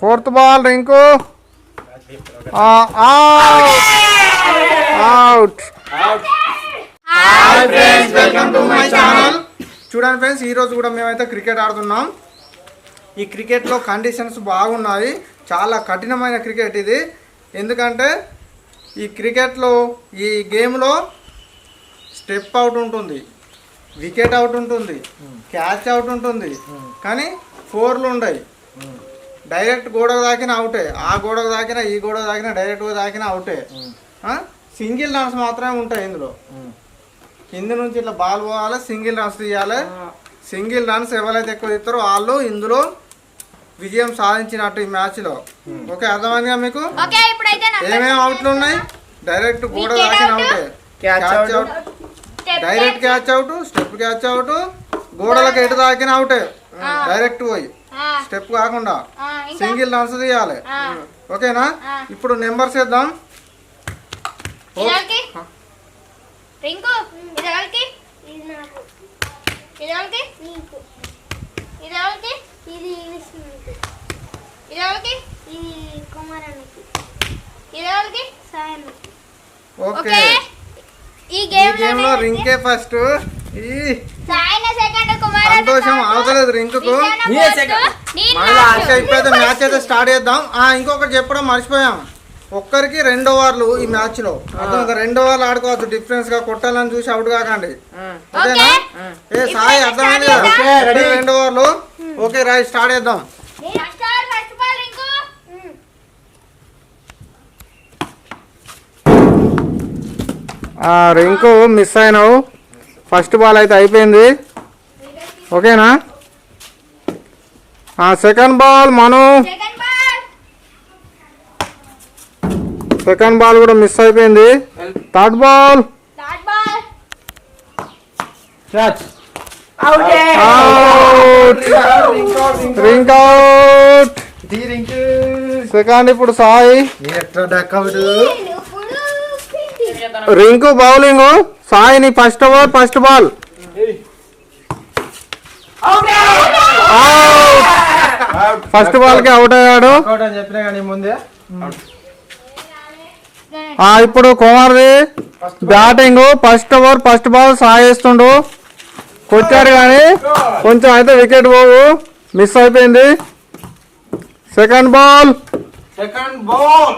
Fourth ball Rinku. Out. Welcome to my channel. చూడండి friends ఈ రోజు కూడా మేమైతే క్రికెట్ ఆడుతున్నాం. ఈ క్రికెట్లో కండిషన్స్ బాగున్నాయి. చాలా కఠినమైన క్రికెట్ ఇది. ఎందుకంటే ఈ క్రికెట్లో ఈ గేమ్లో స్టెప్ అవుట్ ఉంటుంది వికెట్ అవుట్ ఉంటుంది క్యాచ్ అవుట్ ఉంటుంది. కానీ ఫోర్లు ఉండయి. డైరెక్ట్ గోడకు దాకిన అవుటే ఆ గోడకు దాకిన ఈ గోడకు దాకిన డైరెక్ట్గా దాకిన అవుటే. సింగిల్ రన్స్ మాత్రమే ఉంటాయి ఇందులో. కింద నుంచి ఇట్లా బాల్ పోవాలి సింగిల్ రన్స్ తీయాలి. సింగిల్ రన్స్ ఎవరైతే ఎక్కువ తీస్తారో వాళ్ళు ఇందులో విజయం సాధించినట్టు ఈ మ్యాచ్లో. ఓకే అర్థమైందిగా మీకు? ఏమేమి అవుట్లు ఉన్నాయి? డైరెక్ట్ గోడ out. అవుటే catch. Out direct catch out step catch out గోడలకు ఎటు దాకిన అవుటే. డైరెక్ట్ పోయి. స్టెప్ కాకుండా సింగిల్ రన్స్ తీయాలి. ఓకేనా? ఇప్పుడు నెంబర్స్ వేద్దాం. ఓకే. ఈ గేమ్లో రింకే ఫస్ట్. ఈ సంతోషం అవతలేదు రింకుకు. మళ్ళీ ఆశ ఇప్పుడైతే మ్యాచ్ అయితే స్టార్ట్ చేద్దాం. ఆ ఇంకొకటి చెప్పడం మర్చిపోయాం. ఒక్కరికి రెండు ఓవర్లు ఈ మ్యాచ్లో అర్థం రెండు ఓవర్లు ఆడుకోవచ్చు డిఫరెన్స్గా కొట్టాలని చూసి అవుట్ కాకండి. ఓకేనా? ఏ సాయి అర్థమైంది? కదా ఓకే, రెడీ. రెండు ఓవర్లు ఓకే రైట్ స్టార్ట్ చేద్దాం. రింకు మిస్ అయినావు. ఫస్ట్ బాల్ అయితే అయిపోయింది. ఓకేనా? Second ball Manu second ball second ball కూడా మిస్ అయిపోయింది. Third ball third ball catch out Rinku out second ఇప్పుడు సాయి. రింకు బౌలింగ్ సాయిని first over first ball first బాల్కి అవుట్ అయ్యాడు అని చెప్పినా కానీ ముందే. ఆ, ఇప్పుడు కుమార్ది batting first over first ball సాయిస్తుండు కొట్టాడు కానీ కొంచెం అయితే వికెట్ పోవు. మిస్ అయిపోయింది. సెకండ్ బాల్ సెకండ్ బాల్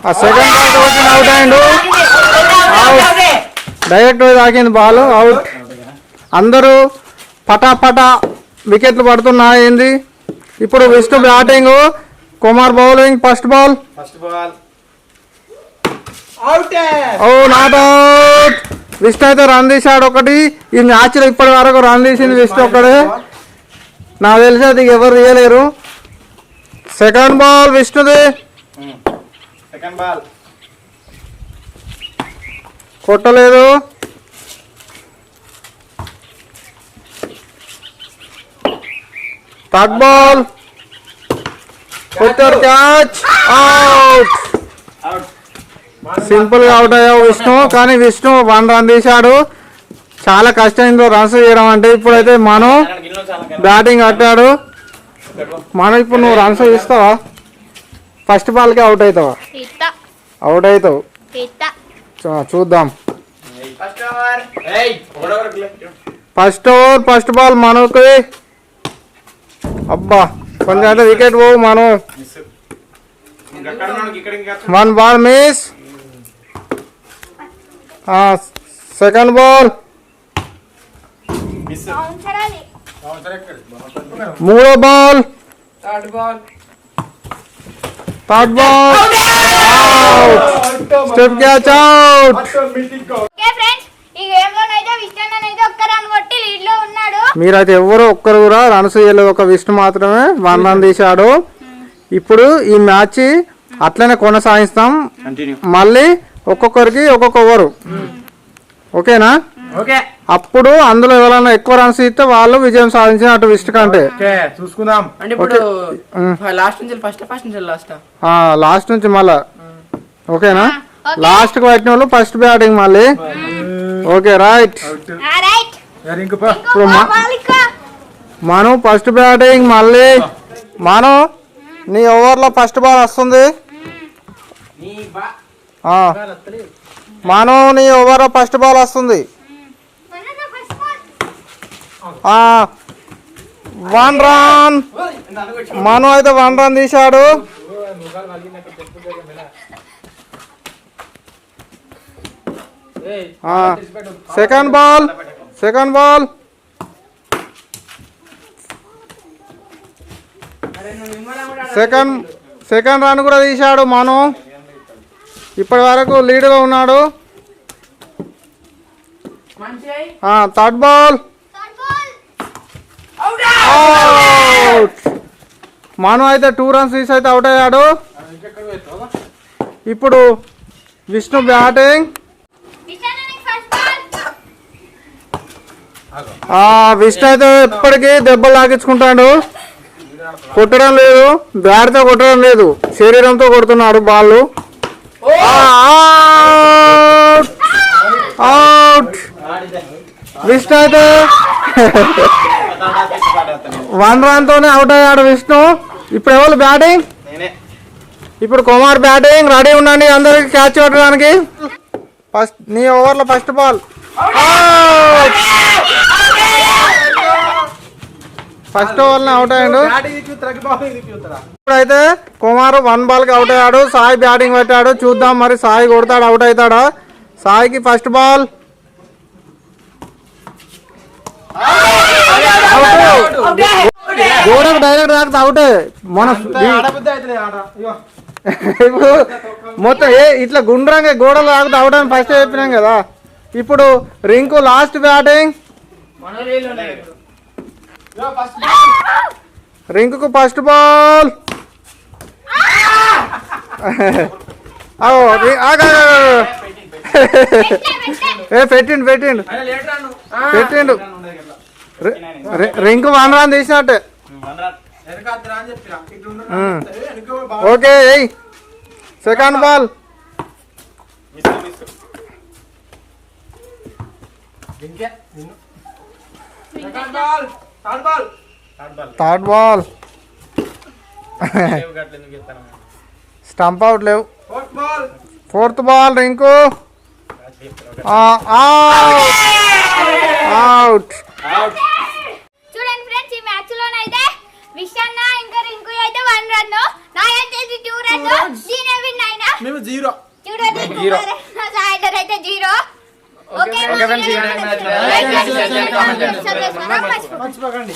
ఆ సెకండ్ బాల్ అవుట్ అయ్యిండు డైరెక్ట్ తాకింది బాల్ అవుట్ అందరూ పటా పటా వికెట్లు పడుతున్నాయి ఏంది? ఇప్పుడు Vishnu batting Kumar bowling first ball. First ball. Out oh not out. Vishnu అయితే రన్ తీశాడు ఒకటి. ఈ మ్యాచ్లో ఇప్పటి వరకు రన్ తీసింది విష్ణు ఒక్కడే. నాకు తెలిసి అది ఎవరు తీయలేరు. Second ball విష్ణుది. Second ball. కొట్టలేదు. బాల్ కొట్టాడు క్యాచ్ అవుట్ అవుట్ సింపుల్గా అవుట్ అయ్యావు విష్ణు. కానీ విష్ణు వన్ రన్ తీశాడు. చాలా కష్టమైందో రన్స్ చేయడం అంటే. ఇప్పుడైతే మనం బ్యాటింగ్ కట్టాడు మనం ఇప్పుడు నువ్వు రన్స్ ఇస్తావా? ఫస్ట్ బాల్కి అవుట్ అవుతావా? అవుట్ అవుతావు. చూద్దాం. ఫస్ట్ ఓవర్ ఏయ్ over first over first ball మనకి. అబ్బా కొంచెం అయితే వికెట్ పోవు మనం. మిస్ ఇక్కడ ఇక్కడ ఇంకా one ball miss. Second ball miss అవసరాలి మూడో ball. Third ball third ball step catch out okay friends ఈ గేమ్ లోనైతే విష్ణు అయితే ఒక్క రన్ కొట్టి లీడ్లో ఉన్నాడు. మీరైతే ఎవరు ఒక్కరు కూడా రన్స్ చేయలేదు ఒక విష్ణు మాత్రమే వన్ రన్ తీశాడు. ఇప్పుడు ఈ మ్యాచ్ అట్లనే కొనసాగిస్తాం. కంటిన్యూ మళ్ళీ ఒక్కొక్కరికి ఒక్కొక్క ఓవరు. ఓకేనా? ఓకే. అప్పుడు అందులో ఎవరైనా ఎక్కువ రన్స్ ఇస్తే వాళ్ళు విజయం సాధించినట్టు విష్ణు కంటే. ఓకే చూసుకుందాం. అంటే ఇప్పుడు. లాస్ట్ నుంచి ఫస్ట్ ఫస్ట్ నుంచి లాస్ట్? ఆ, లాస్ట్ నుంచి మళ్ళా. ఓకేనా? ఓకే. లాస్ట్కి పట్టిన వాళ్ళు ఫస్ట్ బ్యాటింగ్ మళ్ళీ. Okay right. రైట్. ఇప్పుడు మను ఫస్ట్ బ్యాటింగ్ మళ్ళీ మను నీ ఓవర్లో ఫస్ట్ బాల్ వస్తుంది నీ బా ఆ. మను నీ ఓవర్లో ఫస్ట్ బాల్ వస్తుంది ఆ. వన్ రన్ మను అయితే వన్ రన్ తీశాడు. Second ball second ball second second run కూడా తీశాడు మను. ఇప్పటి వరకు లీడ్గా ఉన్నాడు. థర్డ్ బాల్ అవుట్ మను అయితే టూ రన్స్ తీసి అయితే అవుట్ అయ్యాడు. ఇప్పుడు విష్ణు బ్యాటింగ్ ఆ, విష్ణు అయితే ఎప్పటికీ దెబ్బలు లాగించుకుంటాడు కొట్టడం లేదు. బ్యాట్తో కొట్టడం లేదు. శరీరంతో కొడుతున్నాడు బాల్. అవుట్ విష్ణు అయితే వన్ రన్ తోనే అవుట్ అయ్యాడు విష్ణు. ఇప్పుడు ఎవరు బ్యాటింగ్? ఇప్పుడు కుమార్ బ్యాటింగ్. రెడీ ఉండండి అందరికి క్యాచ్ కొట్టడానికి. ఫస్ట్ నీ ఓవర్లో ఫస్ట్ బాల్. ఫస్ట్ ఓవర్లో అవుట్ అయ్యాడు. ఇప్పుడైతే కుమార్ వన్ బాల్కి అవుట్ అయ్యాడు. సాయి బ్యాటింగ్ పెట్టాడు. చూద్దాం మరి సాయి కొడతాడు అవుట్ అవుతాడా? సాయికి ఫస్ట్ బాల్. గోడకు డైరెక్ట్ తాకితే అవుటే. మన ఇప్పుడు మొత్తం ఏ ఇట్లా గుండ్రంగా గోడలు తాగితే అవుట్ అని ఫస్ట్ చెప్పినాం కదా. ఇప్పుడు రింకు లాస్ట్ బ్యాటింగ్. రింకుకు ఫస్ట్ బాల్ ఏ పెట్టిండు పెట్టిండు. పెట్టిండు. రింకు వన్ రన్ తీసినట్టే. ఓకే ఎయ్ second ball third ball stump out లేవు. Fourth ball. రింకు. అవుట్. చూడండి ఫ్రెండ్స్ ఈ మ్యాచ్ లోనైతే విషన్న ఇంకా రింకు అయితే వన్ రన్ నాకైతే టూ రన్ దీని విన్ అయినా మేము జీరో. చూడండి Zero. సాయంత్రం అయితే జీరో. ఓకే friends, ఈ match నచ్చితే like చేయండి, మర్చిపోకండి